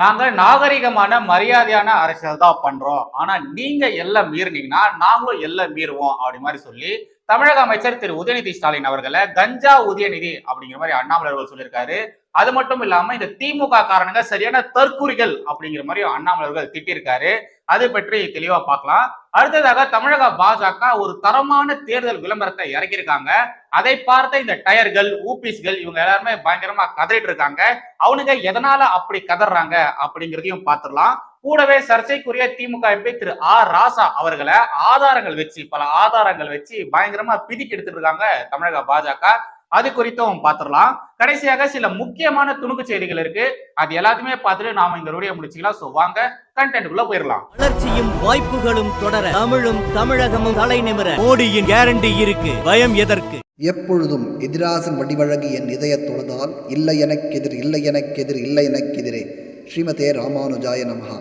நாங்கள் நாகரிகமான மரியாதையான அரசியல் தான் பண்றோம். ஆனா நீங்க எல்லாம் மீறினீங்கன்னா நாங்களும் எல்லாம் மீறுவோம் அப்படி மாதிரி சொல்லி தமிழக அமைச்சர் திரு. உதயநிதி ஸ்டாலின் அவர்களை கஞ்சா உதயநிதி அப்படிங்கிற மாதிரி அண்ணாமலை அவர்கள் சொல்லியிருக்காரு. அது மட்டும் இல்லாம இந்த திமுக காரணங்க சரியான தற்குறிகள் அப்படிங்கிற மாதிரி அண்ணாமலை அவர்கள் திட்டிருக்காரு அது பற்றி தெளிவா பார்க்கலாம். அடுத்ததாக தமிழக பாஜக ஒரு தரமான தேர்தல் விளம்பரத்தை இறக்கியிருக்காங்க. அதை பார்த்த இந்த டயர்கள் ஊபிஸ்கள் இவங்க எல்லாருமே பயங்கரமா கதறிட்டு இருக்காங்க. அவனுங்க எதனால அப்படி கதறாங்க அப்படிங்கிறதையும் பார்த்துடலாம். கூடவே சர்ச்சைக்குரிய திமுக எம்பி திரு ஆர் ராசா அவர்களை ஆதாரங்கள் வச்சு பல ஆதாரங்கள் வச்சு பயங்கரமா பிதிக்கி எடுத்துட்டு இருக்காங்க தமிழக பாஜக. அது குறித்தும் பார்த்துடலாம். கடைசியாக சில முக்கியமான துணுக்கு செய்திகள் இருக்கு. அது எல்லாத்தையுமே பார்த்துட்டு நாம இந்த வீடியோ முடிச்சுக்கலாம். சோ வாங்க கண்டென்ட்டுக்குள்ள போயிடலாம். வளர்ச்சியும் வாய்ப்புகளும் தொடர தமிழும் தமிழகமும் தலை நிமிர. மோடியின் கேரண்டி இருக்கு. பயம் எதற்கு? எப்பொழுதும் எதிராசன் வடிவழகு என் இதய தொழுதால் இல்லை எனக்கெதிர் இல்லை எனக்கெதிர் இல்லை எனக்கெதிரே. ஸ்ரீமதே ராமானுஜாய நமஹா.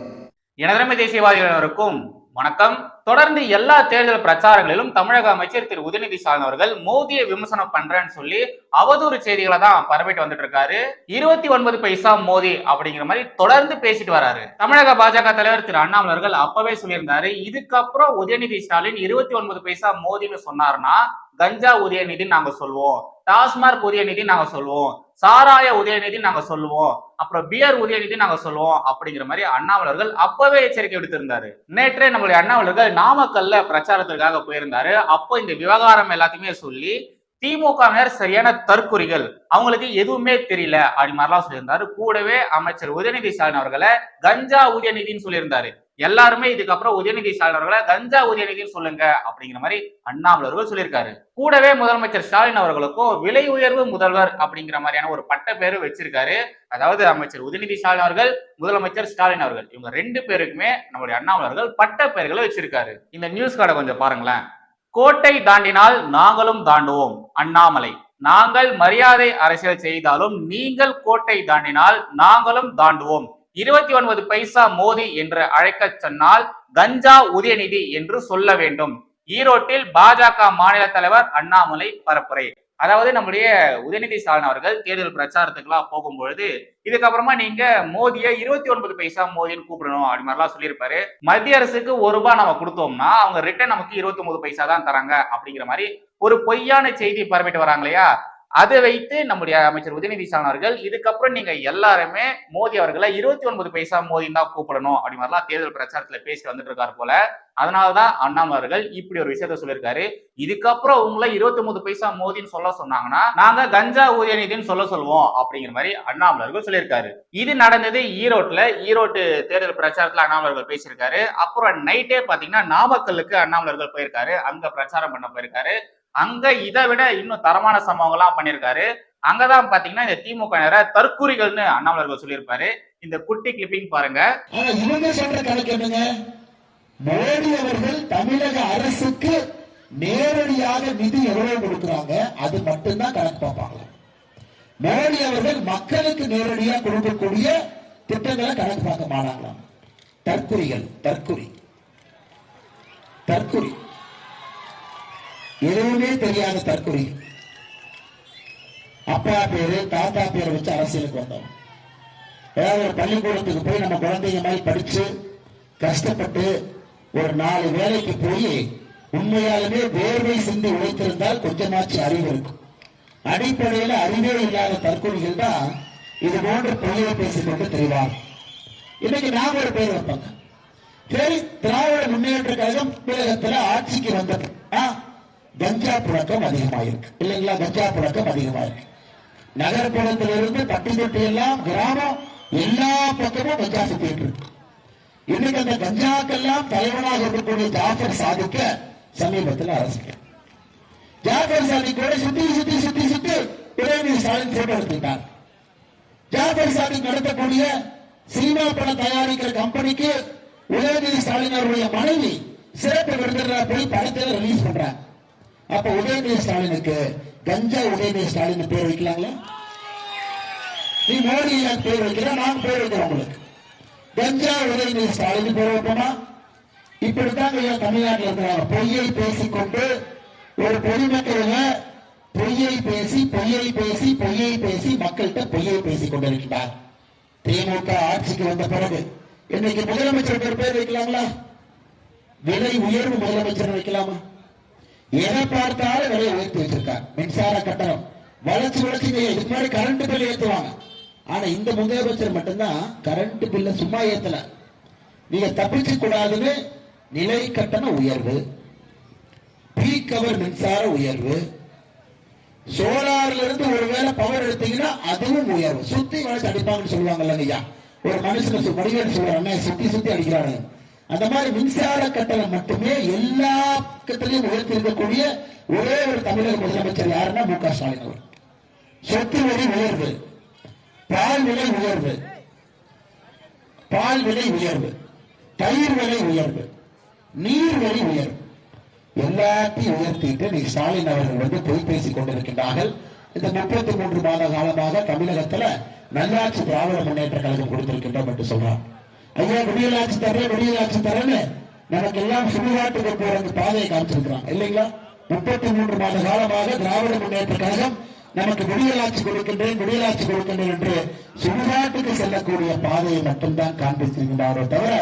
எனதரமை தேசியவாதிகளுக்கும் வணக்கம். தொடர்ந்து எல்லா தேர்தல் பிரச்சாரங்களிலும் தமிழக அமைச்சர் திரு. உதயநிதி ஸ்டாலின் அவர்கள் மோதியை விமர்சனம் பண்றேன்னு சொல்லி அவதூறு செய்திகளை தான் பரவிட்டு வந்துட்டு இருக்காரு இருபத்தி ஒன்பது பைசா மோதி அப்படிங்கிற மாதிரி தொடர்ந்து பேசிட்டு வராரு. தமிழக பாஜக தலைவர் திரு. அண்ணாமலை அவர்கள் அப்பவே சொல்லியிருந்தாரு இதுக்கப்புறம் உதயநிதி ஸ்டாலின் இருபத்தி ஒன்பது பைசா மோதின்னு சொன்னாருன்னா கஞ்சா உதயநிதி நாங்க சொல்லுவோம். டாஸ்மார்க் உதயநிதி நாங்க சொல்லுவோம். சாராய உதயநிதி நாங்க சொல்லுவோம். அப்புறம் பியர் உதயநிதி நாங்க சொல்லுவோம். அப்படிங்கிற மாதிரி அண்ணாமலர்கள் அப்பவே எச்சரிக்கை விடுத்திருந்தாரு. நேற்றே நம்மளுடைய அண்ணாமலர்கள் நாமக்கல்ல பிரச்சாரத்திற்காக போயிருந்தாரு. அப்போ இந்த விவகாரம் எல்லாத்தையுமே சொல்லி திமுகவினர் சரியான தற்குறிகள் அவங்களுக்கு எதுவுமே தெரியல அப்படி மாதிரிலாம் சொல்லியிருந்தாரு. கூடவே அமைச்சர் உதயநிதி ஸ்டாலின் அவர்களை கஞ்சா உதயநிதின்னு சொல்லியிருந்தாரு. எல்லாருமே இதுக்கப்புறம் உதயநிதி ஸ்டாலின் அவர்களை கஞ்சா உதயநிதின்னு சொல்லுங்க அப்படிங்கிற மாதிரி அண்ணாமலை அவர்கள் சொல்லியிருக்காரு. கூடவே முதலமைச்சர் ஸ்டாலின் அவர்களுக்கும் விலை உயர்வு முதல்வர் அப்படிங்கிற மாதிரியான ஒரு பட்ட பேரு வச்சிருக்காரு. அதாவது அமைச்சர் உதயநிதி ஸ்டாலின் அவர்கள் முதலமைச்சர் ஸ்டாலின் அவர்கள். இவங்க ரெண்டு பேருக்குமே நம்மளுடைய அண்ணாமலை அவர்கள் பட்ட பெயர்களை வச்சிருக்காரு. இந்த நியூஸ் கார்டை கொஞ்சம் பாருங்களேன். கோட்டை தாண்டினால் நாங்களும் தாண்டுவோம் அண்ணாமலை. நாங்கள் மரியாதை அரசியல் செய்தாலும் நீங்கள் கோட்டை தாண்டினால் நாங்களும் தாண்டுவோம். இருபத்தி ஒன்பது பைசா மோதி என்று அழைக்க சொன்னால் கஞ்சா உதயநிதி என்று சொல்ல வேண்டும். ஈரோட்டில் பாஜக மாநில தலைவர் அண்ணாமலை பரப்புரை. அதாவது நம்முடைய உதயநிதி ஸ்டாலின் அவர்கள் தேர்தல் பிரச்சாரத்துக்குலாம் போகும்பொழுது இதுக்கப்புறமா நீங்க மோதியை இருபத்தி ஒன்பது பைசா மோதின்னு கூப்பிடணும் அப்படி மாதிரிலாம் சொல்லியிருப்பாரு. மத்திய அரசுக்கு ஒரு ரூபாய் நம்ம கொடுத்தோம்னா அவங்க ரிட்டர்ன் நமக்கு இருபத்தி ஒன்பது பைசா தான் தராங்க அப்படிங்கிற மாதிரி ஒரு பொய்யான செய்தி பரப்பிட்டு வராங்க இல்லையா? அதை வைத்து நம்முடைய அமைச்சர் உதயநிதி ஸ்டாலின் அவர்கள் இதுக்கப்புறம் நீங்க எல்லாருமே மோடி அவர்களை இருபத்தி ஒன்பது பைசா மோதி தான் கூப்பிடணும் அப்படி மாதிரிலாம் தேர்தல் பிரச்சாரத்துல பேசிட்டு வந்துட்டு இருக்காரு போல. அதனாலதான் அண்ணாமலை அவர்கள் இப்படி ஒரு விஷயத்த சொல்லியிருக்காரு. இதுக்கப்புறம் உங்களை இருபத்தி ஒன்பது பைசா மோதின்னு சொல்ல சொன்னாங்கன்னா நாங்க கஞ்சா உதயநிதின்னு சொல்ல சொல்லுவோம் அப்படிங்கிற மாதிரி அண்ணாமலை அவர்கள் சொல்லியிருக்காரு. இது நடந்தது ஈரோட்ல ஈரோட்டு தேர்தல் பிரச்சாரத்துல அண்ணாமலை அவர்கள் பேசியிருக்காரு. அப்புறம் நைட்டே பாத்தீங்கன்னா நாமக்கல்லுக்கு அண்ணாமலை அவர்கள் போயிருக்காரு. அங்க பிரச்சாரம் பண்ண போயிருக்காரு. அங்க இதை விட இன்னும் தரமான சம்பவங்கள்லாம் பண்ணியிருக்காரு. அங்கதான் பாத்தீங்கன்னா இந்த திமுக தற்குறிகள்னு அண்ணாமலை சொல்லியிருப்பாரு. இந்த குட்டி கிளிப்பிங் பாருங்க. இவங்க சொல்ற கணக்கு என்னங்க? மோடி அவர்கள் தமிழக அரசுக்கு நேரடியாக நிதி எவ்வளவு கொடுக்கிறாங்க? அது மட்டும்தான் கணக்கு பார்ப்பாங்க. மோடி அவர்கள் மக்களுக்கு நேரடியாக கொடுக்கக்கூடிய திட்டங்களை கணக்கு பார்க்க மாட்டாங்களாம். தற்குறிகள் தற்குறி. தற்குறி. எதுவுமே தெரியாத தற்கொலை. அப்பா பேரு தாத்தா பேரை வச்சு அரசியலுக்கு வந்தோம் ஏதாவது ஒரு பள்ளிக்கூடத்துக்கு போய் நம்ம குழந்தைங்க மாதிரி படிச்சு கஷ்டப்பட்டு ஒரு நாலு வேலைக்கு போய் உண்மையாலுமே வேர்வை சிந்தி உழைத்திருந்தால் கொஞ்சமாச்சு அறிவு இருக்கும். அடிப்படையில் அறிவே இல்லாத தற்கொலைகள் தான் இது போன்ற பொய்யை பேசிக்கொண்டு தெரிவார் இன்னைக்கு நாம ஒரு பேர் வைப்பாங்க சரி திராவிட முன்னேற்ற கழகம் தமிழகத்துல ஆட்சிக்கு வந்தது ஆ, கஞ்சா புழக்கம் அதிகமாயிருக்கு. இல்லைங்களா? கஞ்சா புழக்கம் அதிகமாயிருக்கு. நகர்ப்புறத்திலிருந்து பட்டி தொட்டி எல்லாம் கிராமம் எல்லா பக்கமும் கஞ்சா சுத்திட்டு இருக்கு. இன்னைக்கு அந்த கஞ்சாக்கெல்லாம் தலைவனாக இருக்கக்கூடிய ஜாஃபர் சாதிக்க சமீபத்தில் அரசு ஜாஃபர் சாதிக்கோட சுத்தி சுத்தி சுத்தி சுத்தி உதயநிதி ஸ்டாலின் போட்டோ எடுத்துட்டார் ஜாஃபர் சாதிக் நடத்தக்கூடிய சினிமா படம் தயாரிக்கிற கம்பெனிக்கு உதயநிதி ஸ்டாலின் அவருடைய மனைவி சிறப்பு விருந்தினரா போய் படத்தில் ரிலீஸ் பண்றாங்க. அப்ப உதயநிதி ஸ்டாலினுக்கு கஞ்சா உதயநிதி ஸ்டாலின் பேர் வைக்கலாங்களா? நீ மோடி பேர் வைக்கிற நான் பேர் வைக்கிறேன் உங்களுக்கு. கஞ்சா உதயநிதி ஸ்டாலின் பேர் வைப்போமா? இப்படித்தான் ஐயா தமிழ்நாட்டில் இருக்கிறாங்க. பொய்யை பேசிக்கொண்டு ஒரு பொதுமக்களை பொய்யை பேசி பொய்யை பேசி பொய்யை பேசி மக்கள்கிட்ட பொய்யை பேசிக் கொண்டிருக்கிறார் திமுக ஆட்சிக்கு வந்த பிறகு. இன்னைக்கு முதலமைச்சர் பேர் பேர் வைக்கலாங்களா? விலை உயர்வு முதலமைச்சர் வைக்கலாமா? எதை பார்த்தாலும் விலையை உயர்த்தி வச்சிருக்காங்க மின்சார கட்டணம். வளர்ச்சி வளர்ச்சி இதுக்கு முன்னாடி கரண்ட் பில் ஏற்றுவாங்க ஆனா இந்த முதலமைச்சர் மட்டும்தான் கரண்ட் பில்ல சும்மா ஏத்தல. நீங்க தப்பிச்சு கூடாதுன்னு நிலை கட்டண உயர்வு பீ கவர் மின்சார உயர்வு சோலார்ல இருந்து ஒருவேளை பவர் எடுத்தீங்கன்னா அதுவும் உயர்வு. சுத்தி வளர்ச்சி அடிப்பாங்கன்னு சொல்லுவாங்கல்ல ஐயா. ஒரு மனுஷன் சு- வடிவேல் சொல்றாங்க சுத்தி சுத்தி அடிக்கிறாங்க அந்த மாதிரி மின்சார கட்டணம் மட்டுமே எல்லா பக்கத்திலையும் உயர்த்தி இருக்கக்கூடிய ஒரே ஒரு தமிழக முதலமைச்சர் யாருன்னா மு க ஸ்டாலின் அவர் சொத்து வரி உயர்வு பால் விலை உயர்வு பால் விலை உயர்வு தயிர் விலை உயர்வு நீர் விலை உயர்வு. எல்லாத்தையும் உயர்த்திட்டு நீ ஸ்டாலின் அவர்கள் வந்து பொய் பேசிக் கொண்டிருக்கின்றார்கள். இந்த முப்பத்தி மூன்று மாத காலமாக தமிழகத்துல நல்லாட்சி திராவிட முன்னேற்ற கழகம் கொடுத்திருக்கின்றோம் என்று சொல்றான் ஐயா விடியலாச்சு தரேன் விடியலாச்சு தரேன்னு நமக்கு எல்லாம் சுடுகாட்டுக்கு போறது பாதையை காமிச்சிருக்கிறான். இல்லைங்களா? முப்பத்தி மூன்று மாத காலமாக திராவிட முன்னேற்ற கழகம் நமக்கு விடியலாட்சி கொடுக்கின்றேன் விடியலாட்சி கொடுக்கின்றேன் என்று சுடுகாட்டுக்கு செல்லக்கூடிய பாதையை மட்டும்தான் காண்பித்திருக்கின்றாரோ தவிர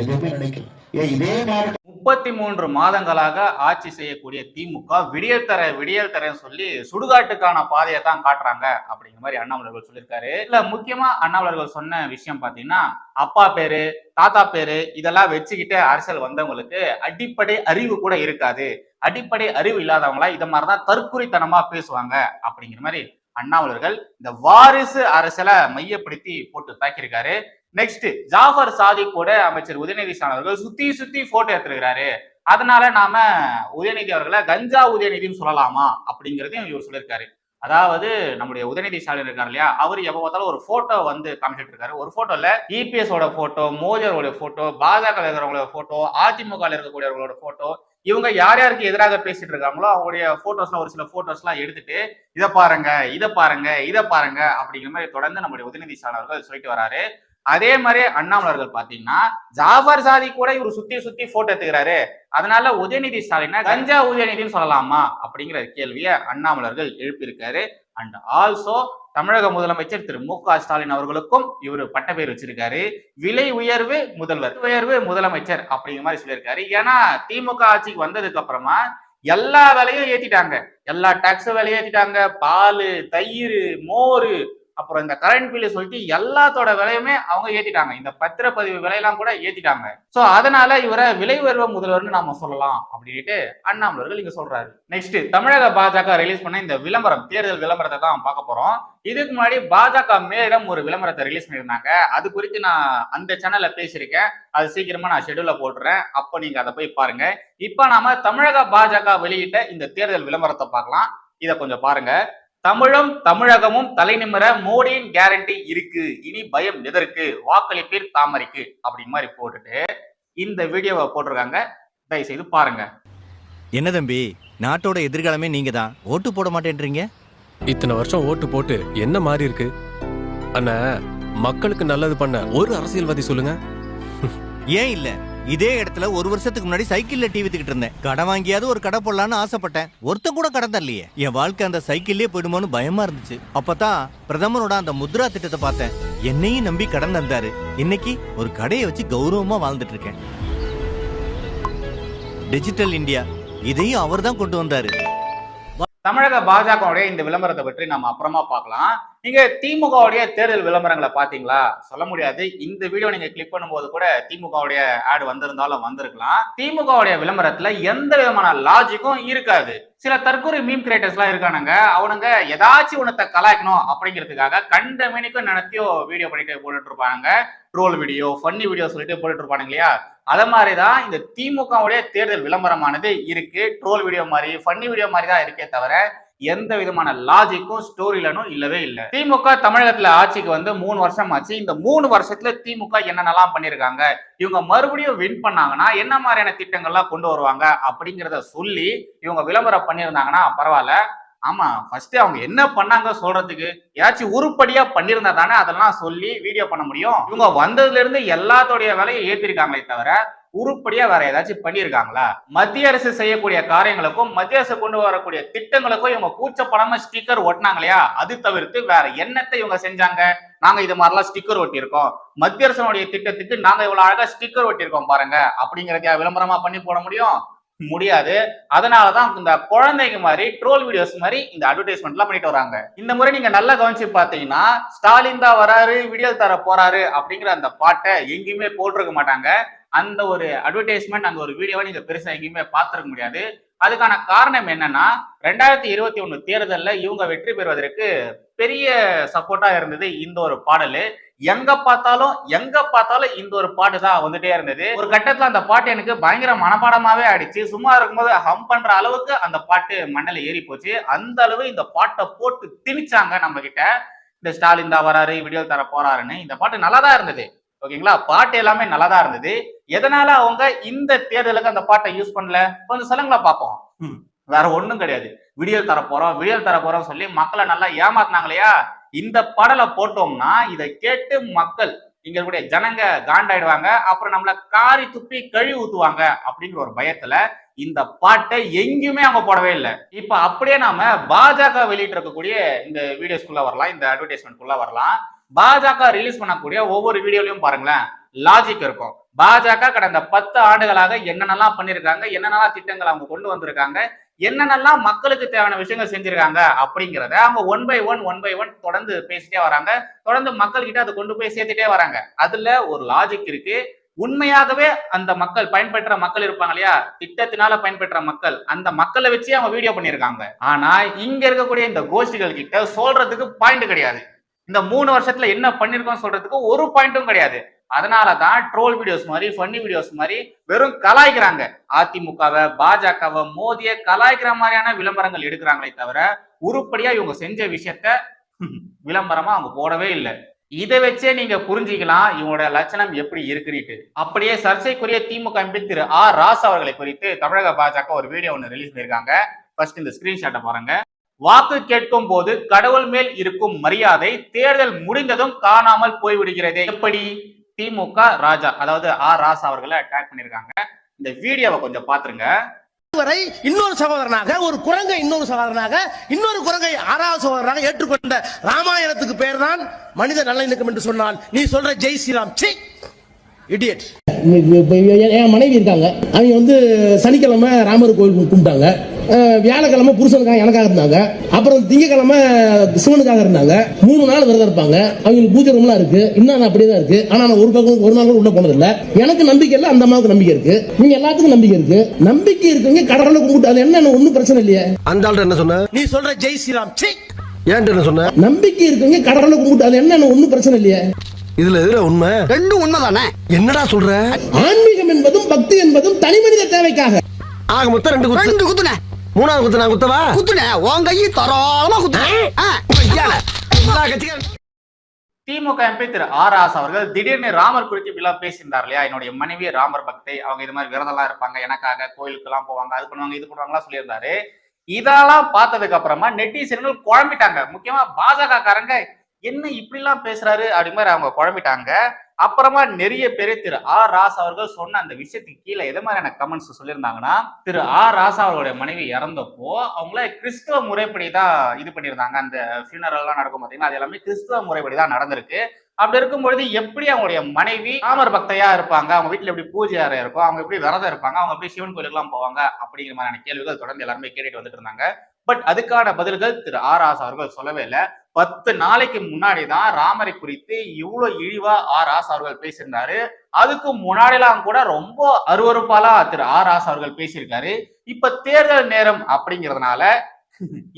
எதுவுமே நினைக்கல. ஏன் இதே மாவட்டம் முப்பத்தி மூன்று மாதங்களாக ஆட்சி செய்யக்கூடிய திமுக விடியல் தர விடியல் தரேன்னு சொல்லி சுடுகாட்டுக்கான பாதையை தான் காட்டுறாங்க அப்படிங்கிற மாதிரி அண்ணாமலர்கள் சொல்லியிருக்காரு. இல்ல முக்கியமா அண்ணாமலர்கள் சொன்ன விஷயம் பாத்தீங்கன்னா அப்பா பேரு தாத்தா பேரு இதெல்லாம் வச்சுக்கிட்டு அரசியல் வந்தவங்களுக்கு அடிப்படை அறிவு கூட இருக்காது. அடிப்படை அறிவு இல்லாதவங்களா இதை மாதிரிதான் தற்குறித்தனமா பேசுவாங்க அப்படிங்கிற மாதிரி அண்ணாமலர்கள் இந்த வாரிசு அரசியலை மையப்படுத்தி போட்டு தாக்கியிருக்காரு. நெக்ஸ்ட் ஜாஃபர் சாதிக் கூட அமைச்சர் உதயநிதி ஸ்டாலின் அவர்கள் சுத்தி சுத்தி போட்டோ எடுத்துருக்கிறாரு. அதனால நாம உதயநிதி அவர்களை கஞ்சா உதயநிதினு சொல்லலாமா அப்படிங்கறதையும் இவர் சொல்லியிருக்காரு. அதாவது நம்முடைய உதயநிதி ஸ்டாலின் இருக்காரு இல்லையா? அவர் எப்போ பார்த்தாலும் ஒரு போட்டோ வந்து காமிச்சிட்டு இருக்காரு. ஒரு போட்டோல இபிஎஸ் ஓட போட்டோ மோடியோட போட்டோ பாஜக இருக்கிறவங்களோட போட்டோ அதிமுக இருக்கக்கூடியவங்களோட போட்டோ இவங்க யார் யாருக்கு எதிராக பேசிட்டு இருக்காங்களோ அவங்களுடைய போட்டோஸ்லாம் ஒரு சில போட்டோஸ்லாம் எடுத்துட்டு இதை பாருங்க இதை பாருங்க இதை பாருங்க அப்படிங்கிற மாதிரி தொடர்ந்து நம்முடைய உதயநிதி ஸ்டாலின் அவர்கள் சொல்லிட்டு வராரு. அதே மாதிரி அண்ணாமலர்கள் பாத்தீங்கன்னா ஜாஃபர் சாதி கூட இவர் சுத்தி சுத்தி போட்டோ எடுத்துக்கிறாரு. அதனால உதயநிதி ஸ்டாலின் கஞ்சா உதயநிதினு சொல்லலாமா? அப்படிங்கிற கேள்வியை அண்ணாமலர்கள் எழுப்பியிருக்காரு. அண்ட் ஆல்சோ தமிழக முதலமைச்சர் திரு மு க ஸ்டாலின் அவர்களுக்கும் இவர் பட்டப்பேர் வச்சிருக்காரு. விலை உயர்வு முதல்வர். உயர்வு முதலமைச்சர் அப்படிங்கிற மாதிரி சொல்லியிருக்காரு. ஏன்னா திமுக ஆட்சிக்கு வந்ததுக்கு அப்புறமா எல்லா விலையும் ஏத்திட்டாங்க. எல்லா டாக்ஸ் விலையும் ஏத்திட்டாங்க. பால் தயிர் மோர் அப்புறம் இந்த கரண்ட் பில்லு சொல்லிட்டு எல்லாத்தோட விலையுமே அவங்க ஏத்திட்டாங்க. இந்த பத்திரப்பதிவு விலையெல்லாம் கூட ஏத்திட்டாங்க. சோ அதனால இவரை விலை உயர்வு முதல்வர்னு நாம சொல்லலாம் அப்படின்ட்டு அண்ணாமலர்கள் இங்க சொல்றாரு. நெக்ஸ்ட் தமிழக பாஜக ரிலீஸ் பண்ண இந்த விளம்பரம் தேர்தல் விளம்பரத்தை தான் பார்க்க போறோம். இதுக்கு முன்னாடி பாஜக மேலிடம் ஒரு விளம்பரத்தை ரிலீஸ் பண்ணியிருந்தாங்க. அது குறித்து நான் அந்த சேனல்ல பேசியிருக்கேன். அது சீக்கிரமா நான் ஷெடியூல போட்டுறேன். அப்போ நீங்க அதை போய் பாருங்க. இப்ப நாம தமிழக பாஜக வெளியிட்ட இந்த தேர்தல் விளம்பரத்தை பார்க்கலாம். இதை கொஞ்சம் பாருங்க. தமிழும் தமிழகமும் தலைநிமிர மோடியின் கேரண்டி இருக்கு. இனி பயம் எதற்கு? வாக்களிப்பீர் தாமரைக்கு அப்படிங்கிற மாதிரி போட்டுட்டு இந்த வீடியோவை போட்டிருக்காங்க. தயவு செய்து பாருங்க. என்ன தம்பி நாட்டோட எதிர்காலமே நீங்க தான் ஓட்டு போட மாட்டேன்றீங்க? இத்தனை வருஷம் ஓட்டு போட்டு என்ன மாறி இருக்கு? அண்ணா மக்களுக்கு நல்லது பண்ண ஒரு அரசியல்வாதி சொல்லுங்க. ஏன் இல்ல? இதே இடத்துல ஒரு வருஷத்துக்கு முன்னாடி சைக்கிள்ல டிவி வித்துக்கிட்டு இருந்தேன். கடன் வாங்கியாவது ஒரு கடை போடலான்னு ஆசைப்பட்டேன். ஒருத்தன் கூட கடன் தரலையே. என் வாழ்க்கை அந்த சைக்கிள்லயே போயிடுமோன்னு பயமா இருந்துச்சு. அப்பதான் பிரதமரோட அந்த முத்ரா திட்டத்தை பார்த்தேன். என்னையும் நம்பி கடன் தந்தாரு. இன்னைக்கு ஒரு கடையை வச்சு கௌரவமா வாழ்ந்துட்டு இருக்கேன். டிஜிட்டல் இந்தியா இதையும் அவர் தான் கொண்டு வந்தாரு. தமிழக பாஜகவுடைய இந்த விளம்பரத்தை பற்றி நம்ம அப்புறமா பார்க்கலாம். நீங்க திமுகவுடைய தேர்தல் விளம்பரங்களை பாத்தீங்களா சொல்ல முடியாது. இந்த வீடியோ நீங்க கிளிக் பண்ணும்போது கூட திமுகவுடைய ஆடு வந்திருந்தாலும் வந்திருக்கலாம். திமுகவுடைய விளம்பரத்துல எந்த விதமான லாஜிக்கும் இருக்காது. சில தற்கொலை மீம் கிரியேட்டர்ஸ்லாம் இருக்கானுங்க. அவனுங்க ஏதாச்சும் உனத்தை கலாய்க்கணும் அப்படிங்கிறதுக்காக கண்ட மணிக்கும் நினைத்தியோ வீடியோ பண்ணிட்டு போட்டுட்டு இருப்பாங்க ட்ரோல் வீடியோ ஃபன்னி வீடியோ சொல்லிட்டு போட்டுட்டு இருப்பானுங்க இல்லையா? அதை மாதிரி தான் இந்த திமுகவுடைய தேர்தல் விளம்பரமானது இருக்கு. ட்ரோல் வீடியோ மாதிரி ஃபன்னி வீடியோ மாதிரி தான் இருக்கே தவிர எந்த விதமான லாஜிக்கும் ஸ்டோரிலனும் இல்லவே இல்லை. திமுக தமிழகத்துல ஆட்சிக்கு வந்து மூணு வருஷம் ஆச்சு. இந்த மூணு வருஷத்துல திமுக என்னென்னலாம் பண்ணிருக்காங்க? இவங்க மறுபடியும் வின் பண்ணாங்கன்னா என்ன மாதிரியான திட்டங்கள்லாம் கொண்டு வருவாங்க? அப்படிங்கிறத சொல்லி இவங்க விளம்பரம் பண்ணியிருந்தாங்கன்னா பரவாயில்ல. ஆமா ஃபர்ஸ்ட் அவங்க என்ன பண்ணாங்க சொல்றதுக்கு ஏதாச்சும் உருப்படியா பண்ணியிருந்தா தானே அதெல்லாம் சொல்லி வீடியோ பண்ண முடியும். இவங்க வந்ததுல இருந்து எல்லாத்தோடைய விலையை ஏத்திருக்காங்களே தவிர உருப்படியா வேற ஏதாச்சும் பண்ணியிருக்காங்களா? மத்திய அரசு செய்யக்கூடிய காரியங்களுக்கும் மத்திய அரசு கொண்டு வரக்கூடிய திட்டங்களுக்கும் இவங்க கூச்சப்படாம ஸ்டிக்கர் ஒட்டினாங்க இல்லையா அது தவிர்த்து வேற என்னத்தை இவங்க செஞ்சாங்க? நாங்க இது மாதிரிலாம் ஸ்டிக்கர் ஒட்டியிருக்கோம். மத்திய அரசனுடைய திட்டத்துக்கு நாங்க இவ்வளவு அழகா ஸ்டிக்கர் ஒட்டியிருக்கோம் பாருங்க. அப்படிங்கறத விளம்பரமா பண்ணி போட முடியும்? முடியாது. அதனாலதான் இந்த குழந்தைங்க மாதிரி ட்ரோல் வீடியோஸ் மாதிரி இந்த அட்வர்டைஸ்மெண்ட்லாம் பண்ணிட்டு வராங்க. இந்த முறை நீங்க நல்லா கவனிச்சு பார்த்தீங்கன்னா ஸ்டாலின் தான் வராரு வீடியோ தர போறாரு அப்படிங்கிற அந்த பாட்டை எங்கேயுமே போட்டிருக்க மாட்டாங்க. அந்த ஒரு அட்வர்டைஸ்மெண்ட் அந்த ஒரு வீடியோவை நீங்க பெருசா எங்கேயுமே பார்த்துருக்க முடியாது. அதுக்கான காரணம் என்னன்னா ரெண்டாயிரத்தி இருபத்தி ஒன்று தேர்தலில் இவங்க வெற்றி பெறுவதற்கு பெரிய சப்போர்ட்டா இருந்தது இந்த ஒரு பாடலு. எங்க பார்த்தாலும் எங்க பார்த்தாலும் இந்த ஒரு பாட்டு தான் வந்துட்டே இருந்தது. ஒரு கட்டத்துல அந்த பாட்டு எனக்கு பயங்கர மனப்பாடமாவே ஆயிடுச்சு. சும்மா இருக்கும்போது ஹம் பண்ற அளவுக்கு அந்த பாட்டு மண்ணில் ஏறி போச்சு. அந்த அளவு இந்த பாட்டை போட்டு திணிச்சாங்க நம்ம கிட்ட இந்த ஸ்டாலின் தான் வராரு வீடியோ தர போறாருன்னு. இந்த பாட்டு நல்லா தான் இருந்தது. ஓகேங்களா? பாட்டு எல்லாமே நல்லா தான் இருந்தது. எதனால அவங்க இந்த தேர்தலுக்கு அந்த பாட்டை யூஸ் பண்ணல? கொஞ்சம் சொல்லுங்களா பார்ப்போம். வேற ஒண்ணும் கிடையாது. வீடியோ தர போறோம் வீடியோ தர போறோம் சொல்லி மக்களை நல்லா ஏமாத்தினாங்க இல்லையா இந்த பாடலை போட்டோம்னா இதை கேட்டு மக்கள் இங்க இருக்கக்கூடிய ஜனங்க காண்டாயிடுவாங்க. அப்புறம் நம்மள காரி துப்பி கழுவி ஊத்துவாங்க அப்படிங்கிற ஒரு பயத்துல இந்த பாட்டை எங்கேயுமே அவங்க போடவே இல்லை. இப்ப அப்படியே நாம பாஜக வெளியிட்டு இருக்கக்கூடிய இந்த வீடியோஸ்குள்ள வரலாம் இந்த அட்வர்டைஸ்மெண்ட்குள்ள வரலாம். பாஜக ரிலீஸ் பண்ணக்கூடிய ஒவ்வொரு வீடியோலையும் பாருங்களேன். லாஜிக் இருக்கும். பாஜக கடந்த பத்து ஆண்டுகளாக என்னென்னலாம் பண்ணியிருக்காங்க என்னென்னலாம் திட்டங்கள் அவங்க கொண்டு வந்திருக்காங்க என்னென்னலாம் மக்களுக்கு தேவையான விஷயங்கள் செஞ்சிருக்காங்க அப்படிங்கிறத அவங்க one by one one by one தொடர்ந்து பேசிட்டே வராங்க. தொடர்ந்து மக்கள்கிட்ட அதை கொண்டு போய் சேர்த்துட்டே வராங்க. அதுல ஒரு லாஜிக் இருக்கு. உண்மையாகவே அந்த மக்கள் பயன்பெற்ற மக்கள் இருப்பாங்க இல்லையா? திட்டத்தினால பயன்பெற்ற மக்கள். அந்த மக்களை வச்சு அவங்க வீடியோ பண்ணியிருக்காங்க ஆனா இங்க இருக்கக்கூடிய இந்த கோஷ்டிகள் கிட்ட சொல்றதுக்கு பாயிண்ட் கிடையாது. இந்த மூணு வருஷத்துல என்ன பண்ணிருக்கோம் சொல்றதுக்கு ஒரு பாயிண்ட்டும் கிடையாது. அதனாலதான் ட்ரோல் வீடியோஸ் மாதிரி ஃபன்னி வீடியோஸ் மாதிரி வெறும் கலாய்க்கிறாங்க. அதிமுகவை பாஜகவை மோதிய கலாய்க்கிற மாதிரியான விளம்பரங்கள் எடுக்கிறாங்களே தவிர உருப்படியா இவங்க செஞ்ச விஷயத்த விளம்பரமா அவங்க போடவே இல்லை. இதை வச்சே நீங்க புரிஞ்சுக்கலாம் இவங்களோட லட்சணம் எப்படி இருக்குன்னு அப்படியே சர்ச்சைக்குரிய திமுக எம்பி திரு ஆர் ராஸ் அவர்களை குறித்து தமிழக பாஜக ஒரு வீடியோ ஒன்று ரிலீஸ் பண்ணியிருக்காங்க. ஃபர்ஸ்ட் இந்த ஸ்கிரீன்ஷாட்டை பாருங்க. வாக்கு கேட்கும் போது கடவுள் மேல் இருக்கும் மரியாதை தேர்தல் முடிந்ததும் காணாமல் போய்விடுகிறது. எப்படி? திமுக ராஜா அதாவது ஆர் ராசா அவர்களை அட்டாக் பண்ணிருக்காங்க. இந்த வீடியோவை கொஞ்சம் பாத்துருங்க. வரை இன்னொரு சகோதரனாக ஒரு குரங்கை இன்னொரு சகோதரனாக இன்னொரு குரங்கை ஆறாவது சகோதரனாக ஏற்றுக்கொண்ட ராமாயணத்துக்கு பேர் தான் மனித நல்லிணக்கம் என்று சொன்னால் நீ சொல்ற ஜெய் ஸ்ரீராம். சி இடியட். என் மனைவி இருக்காங்க. அவங்க வந்து சனிக்கிழமை ராமர் கோயில் கும்பிட்டாங்க வியாழக்கிழமை புருஷனுக்காக எனக்காக இருந்தாங்க. அப்புறம் திங்கக்கிழமை சிவனுக்காக இருந்தாங்க. மூணு நாள் விரதம் இருப்பாங்க. அவங்களுக்கு பூஜை ரூம்லாம் இருக்கு. இன்னும் அப்படியே தான் இருக்கு. ஆனா நான் ஒரு பக்கம் ஒரு நாள் உள்ள போனது இல்ல எனக்கு நம்பிக்கை இல்ல. அந்த அம்மாவுக்கு நம்பிக்கை இருக்கு. நீங்க எல்லாத்துக்கும் நம்பிக்கை இருக்கு. நம்பிக்கை இருக்குங்க கடவுளை கும்பிட்டு அது என்ன ஒன்றும் பிரச்சனை இல்லையே. அந்த ஆள்கிட்ட என்ன சொன்ன? நீ சொல்ற ஜெய் ஸ்ரீராம். என்ன சொன்ன? நம்பிக்கை இருக்குங்க கடவுளை கும்பிட்டு அது என்ன ஒன்றும் பிரச்சனை இல்லையே. இதுல எதுல உண்மை? ரெண்டும் உண்மைதானே? என்னடா சொல்ற? ஆன்மீகம் என்பதும் பக்தி என்பதும் தனி மனித தேவைக்காக. ஆக மொத்தம் ரெண்டு குத்து. ரெண்டு குத்துனே. மூணாவது குத்து நான் குத்தவா? குத்துனே உன் கையை தாராளமா குத்துனே. திமுக எம்பி திரு ஆர் ராஸ் அவர்கள் திடீர்னு ராமர் குறித்து இப்படிலாம் பேசியிருந்தார் இல்லையா? என்னுடைய மனைவி ராமர் பக்தை அவங்க இது மாதிரி விரதம்லாம் இருப்பாங்க எனக்காக கோயிலுக்கு எல்லாம் போவாங்க அது பண்ணுவாங்க இது பண்ணுவாங்கலாம் சொல்லியிருந்தாரு. இதெல்லாம் பார்த்ததுக்கு அப்புறமா நெட்டிசன்கள் குழம்பிட்டாங்க. முக்கியமா பாஜக காரங்க என்ன இப்படிலாம் பேசுறாரு அப்படி மாதிரி அவங்க குழம்பிட்டாங்க. அப்புறமா நிறைய பேர் திரு ஆர் ராஸ் அவர்கள் சொன்ன அந்த விஷயத்துக்கு கீழே எது மாதிரியான கமெண்ட்ஸ் சொல்லியிருந்தாங்கன்னா திரு ஆர் ராசா அவர்களுடைய மனைவி இறந்தப்போ அவங்கள கிறிஸ்துவ முறைப்படி தான் இது பண்ணியிருந்தாங்க. அந்த funeral எல்லாம் நடக்கும் பார்த்தீங்கன்னா அது எல்லாமே கிறிஸ்துவ முறைப்படி தான் நடந்திருக்கு. அப்படி இருக்கும் பொழுது எப்படி அவங்களுடைய மனைவி ராமர் பக்தையா இருப்பாங்க? அவங்க வீட்டுல எப்படி பூஜை அறை இருக்கும்? அவங்க எப்படி விரதம் இருப்பாங்க? அவங்க எப்படி சிவன் கோயிலுக்குலாம் போவாங்க? அப்படிங்கிற மாதிரியான கேள்விகள் தொடர்ந்து எல்லாருமே கேட்டுட்டு வந்துட்டு இருந்தாங்க. பட் அதுக்கான பதில்கள் திரு ஆர் ராசா அவர்கள் சொல்லவே இல்லை. பத்து நாளைக்கு முன்னாடி தான் ராமரை குறித்து இவ்வளவு இழிவா ஆர் ஆஸ் அவர்கள் பேசியிருந்தாரு. அதுக்கு முன்னாடிலாம் கூட ரொம்ப அருவருப்பாலா திரு ஆர் ஆஸ் அவர்கள் பேசியிருக்காரு. இப்ப தேர்தல் நேரம் அப்படிங்கிறதுனால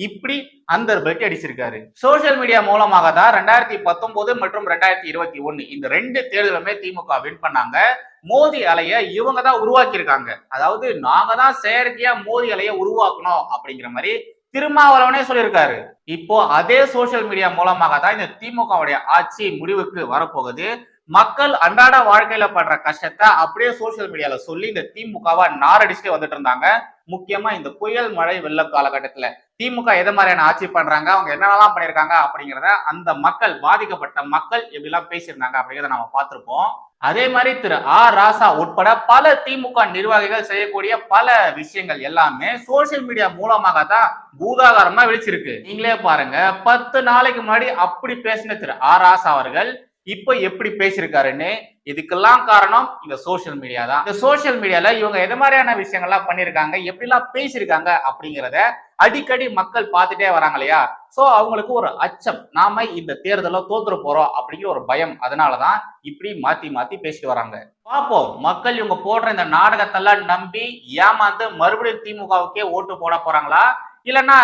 இப்படி அந்த பெட்டி அடிச்சிருக்காரு. சோசியல் மீடியா மூலமாக தான் ரெண்டாயிரத்தி பத்தொன்பது மற்றும் ரெண்டாயிரத்தி இருபத்தி ஒன்னு இந்த ரெண்டு தேர்தலுமே திமுக வின் பண்ணாங்க. மோதி அலைய இவங்க தான் உருவாக்கி இருக்காங்க அதாவது நாங்க தான் செயற்கையா மோதி அலைய உருவாக்கணும் அப்படிங்கிற மாதிரி திருமாவளவனே சொல்லியிருக்காரு. இப்போ அதே சோசியல் மீடியா மூலமாக தான் இந்த திமுகவுடைய ஆட்சி முடிவுக்கு வரப்போகுது. மக்கள் அன்றாட வாழ்க்கையில படுற கஷ்டத்தை அப்படியே சோசியல் மீடியால சொல்லி இந்த திமுகவை நாரடிச்சுட்டு வந்துட்டு இருந்தாங்க. முக்கியமா இந்த புயல் மழை வெள்ள காலகட்டத்துல திமுக எது மாதிரியான ஆட்சி பண்றாங்க அவங்க என்னென்னலாம் பண்ணிருக்காங்க அப்படிங்கிறத அந்த மக்கள் பாதிக்கப்பட்ட மக்கள் எப்படிலாம் பேசியிருந்தாங்க அப்படிங்கிறத நம்ம பார்த்திருப்போம். அதே மாதிரி திரு ஆர் ராசா உட்பட பல திமுக நிர்வாகிகள் செய்யக்கூடிய பல விஷயங்கள் எல்லாமே சோசியல் மீடியா மூலமாக தான் பூதாகாரமா வெளிச்சிருக்கு. நீங்களே பாருங்க பத்து நாளைக்கு முன்னாடி அப்படி பேசின திரு ஆர் ராசா அவர்கள் இப்போ எப்படி பேசியிருக்காருன்னு இதுக்கெல்லாம் காரணம் இந்த சோஷியல் மீடியா தான். இந்த சோஷியல் மீடியால இவங்க எது மாதிரியான விஷயங்கள்லாம் பண்ணியிருக்காங்க எப்படிலாம் பேசியிருக்காங்க அப்படிங்கிறத அடிக்கடி மக்கள் பார்த்துட்டே வராங்க இல்லையா? ஸோ அவங்களுக்கு ஒரு அச்சம். நாம இந்த தேர்தல தோத்துற போறோம் அப்படிங்கிற ஒரு பயம். அதனாலதான் இப்படி மாத்தி மாத்தி பேசிட்டு வராங்க. பார்ப்போம். மக்கள் இவங்க போடுற இந்த நாடகத்தெல்லாம் நம்பி ஏமாந்து மறுபடியும் திமுகவுக்கே ஓட்டு போட போறாங்களா? இல்லைன்னா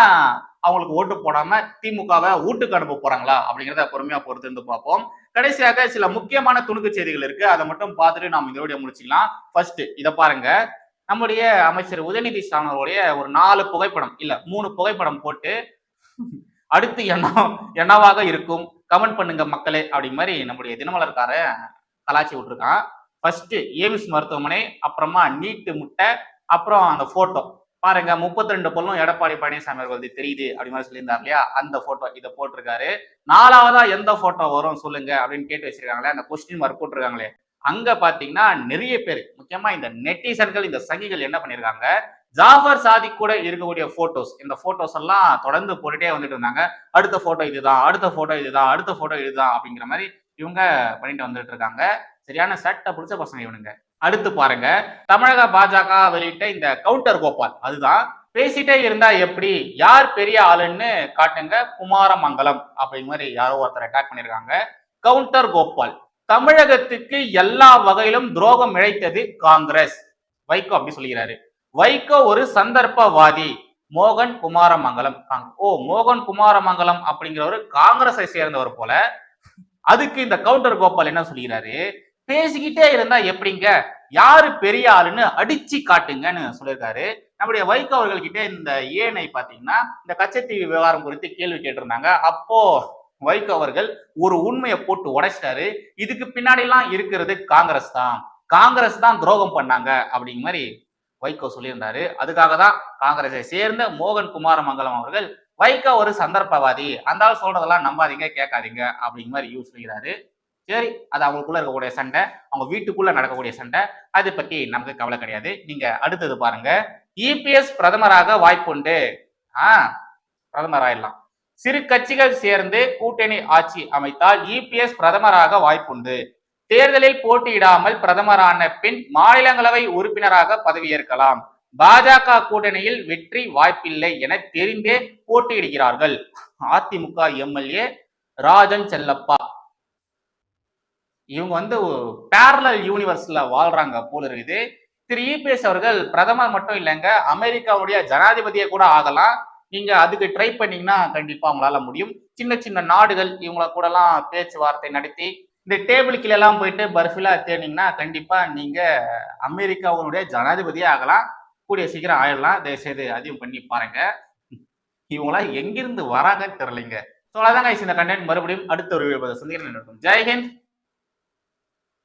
அவங்களுக்கு ஓட்டு போடாம திமுகவை வீட்டுக்கு அனுப்ப போறாங்களா அப்படிங்கிறத பொறுமையா பொறுத்து இருந்து பார்ப்போம். கடைசியாக சில முக்கியமான துணுக்கு செய்திகள் இருக்கு. அதை மட்டும் பார்த்துட்டு நாம் இதோடைய முடிச்சுக்கலாம். ஃபர்ஸ்ட் இதை பாருங்க. நம்முடைய அமைச்சர் உதயநிதி ஸ்டாலின் அவருடைய ஒரு நாலு புகைப்படம் இல்ல மூணு புகைப்படம் போட்டு அடுத்து என்ன என்னவாக இருக்கும்? கமெண்ட் பண்ணுங்க மக்களே அப்படி மாதிரி நம்முடைய தினமலர்கார கலாச்சி விட்டுருக்கான். ஃபர்ஸ்ட் எய்ம்ஸ் மருத்துவமனை அப்புறமா நீட்டு முட்டை அப்புறம் அந்த போட்டோ பாருங்க முப்பத்தி ரெண்டு பொல்லும் எடப்பாடி பழனிசாமி அவர்கள் தெரியுது அப்படி மாதிரி சொல்லியிருந்தார் இல்லையா? அந்த போட்டோ இதை போட்டிருக்காரு. நாலாவதா எந்த போட்டோ வரும் சொல்லுங்க அப்படின்னு கேட்டு வச்சிருக்காங்களே அந்த கொஸ்டின் மார்க் போட்டிருக்காங்களே. அங்க பாத்தீங்கன்னா நிறைய பேர் முக்கியமா இந்த நெட்டிசன்கள் இந்த சங்கிகள் என்ன பண்ணிருக்காங்க ஜாஃபர் சாதிக் கூட இருக்கக்கூடிய போட்டோஸ் இந்த போட்டோஸ் எல்லாம் தொடர்ந்து போட்டுட்டே வந்துட்டு இருந்தாங்க. அடுத்த போட்டோ இதுதான் அடுத்த போட்டோ இதுதான் அடுத்த போட்டோ இதுதான் அப்படிங்கிற மாதிரி இவங்க பண்ணிட்டு வந்துட்டு இருக்காங்க. சரியான சட்டை பிடிச்ச பசங்க இவனுங்க. அடுத்து பாருங்க. தமிழக பாஜக வெளியிட்ட இந்த கவுண்டர் கோபால். அதுதான் பேசிட்டே இருந்தா எப்படி யார் பெரிய ஆளுன்னு காட்டுங்க குமாரமங்கலம் அப்படிங்கிற மாதிரி யாரோ ஒருத்தர் அட்டாக் பண்ணிருக்காங்க. கவுண்டர் கோபால். தமிழகத்துக்கு எல்லா வகையிலும் துரோகம் இழைத்தது காங்கிரஸ். வைகோ அப்படி சொல்லுகிறாரு வைகோ ஒரு சந்தர்ப்பவாதி மோகன் குமாரமங்கலம். ஓ மோகன் குமாரமங்கலம் அப்படிங்கிறவர் காங்கிரஸை சேர்ந்தவர் போல. அதுக்கு இந்த கவுண்டர் கோபால் என்ன சொல்லிக்கிறாரு? பேசிக்கிட்டே இருந்தா எப்படிங்க? யாரு பெரிய ஆளுன்னு அடிச்சு காட்டுங்கன்னு சொல்லியிருக்காரு. நம்முடைய வைகோ அவர்கள்கிட்ட இந்த ஏனை பாத்தீங்கன்னா இந்த கச்சத்தீவு விவகாரம் குறித்து கேள்வி கேட்டிருந்தாங்க. அப்போ வைகோ அவர்கள் ஒரு உண்மையை போட்டு உடைச்சிட்டாரு. இதுக்கு பின்னாடி எல்லாம் இருக்கிறது காங்கிரஸ் தான். காங்கிரஸ் தான் துரோகம் பண்ணாங்க அப்படிங்கிற மாதிரி வைகோ சொல்லியிருந்தாரு. அதுக்காக தான் காங்கிரஸை சேர்ந்த மோகன் குமாரமங்கலம் அவர்கள் வைகோ ஒரு சந்தர்ப்பவாதி. அந்த சொல்றதெல்லாம் நம்பாதீங்க கேட்காதீங்க அப்படிங்கிற மாதிரி யூஸ் சொல்லிக்கிறாரு. சரி அது அவங்களுக்குள்ள இருக்கக்கூடிய சண்டை அவங்க வீட்டுக்குள்ள நடக்கக்கூடிய சண்டை அதை பத்தி நமக்கு கவலை கிடையாது. நீங்க அடுத்தது பாருங்க. இபிஎஸ் பிரதமராக வாய்ப்புண்டு ஆ பிரதமர் ஆயிடலாம் சிறு கட்சிகள் சேர்ந்து கூட்டணி ஆட்சி அமைத்தால் இபிஎஸ் பிரதமராக வாய்ப்புண்டு தேர்தலில் போட்டியிடாமல் பிரதமரான பின் மாநிலங்களவை உறுப்பினராக பதவியேற்கலாம். பாஜக கூட்டணியில் வெற்றி வாய்ப்பில்லை என தெரிந்தே போட்டியிடுகிறார்கள். அதிமுக எம்எல்ஏ ராஜன் செல்லப்பா. இவங்க வந்து பேரலல் யூனிவர்ஸ்ல வாழ்றாங்க போல இருக்குது. திரு இபிஎஸ் அவர்கள் பிரதமர் மட்டும் இல்லைங்க அமெரிக்காவுடைய ஜனாதிபதியை கூட ஆகலாம். நீங்க அதுக்கு ட்ரை பண்ணீங்கன்னா கண்டிப்பா உங்களால முடியும். சின்ன சின்ன நாடுகள் இவங்கள கூடலாம் பேச்சுவார்த்தை நடத்தி இந்த டேபிள் எல்லாம் போயிட்டு பர்ஃபிலா தேடினீங்கன்னா கண்டிப்பா நீங்க அமெரிக்காவுடைய ஜனாதிபதியே ஆகலாம். கூடிய சீக்கிரம் ஆயிடலாம். தயவுசெய்து அதையும் பண்ணி பாருங்க. இவங்களாம் எங்கிருந்து வராங்கன்னு தெரியலைங்க. ஸோ அதான் இந்த கண்டென்ட் மறுபடியும் அடுத்த ஒரு சந்திக்கிறேன். ஜெய்ஹிந்த்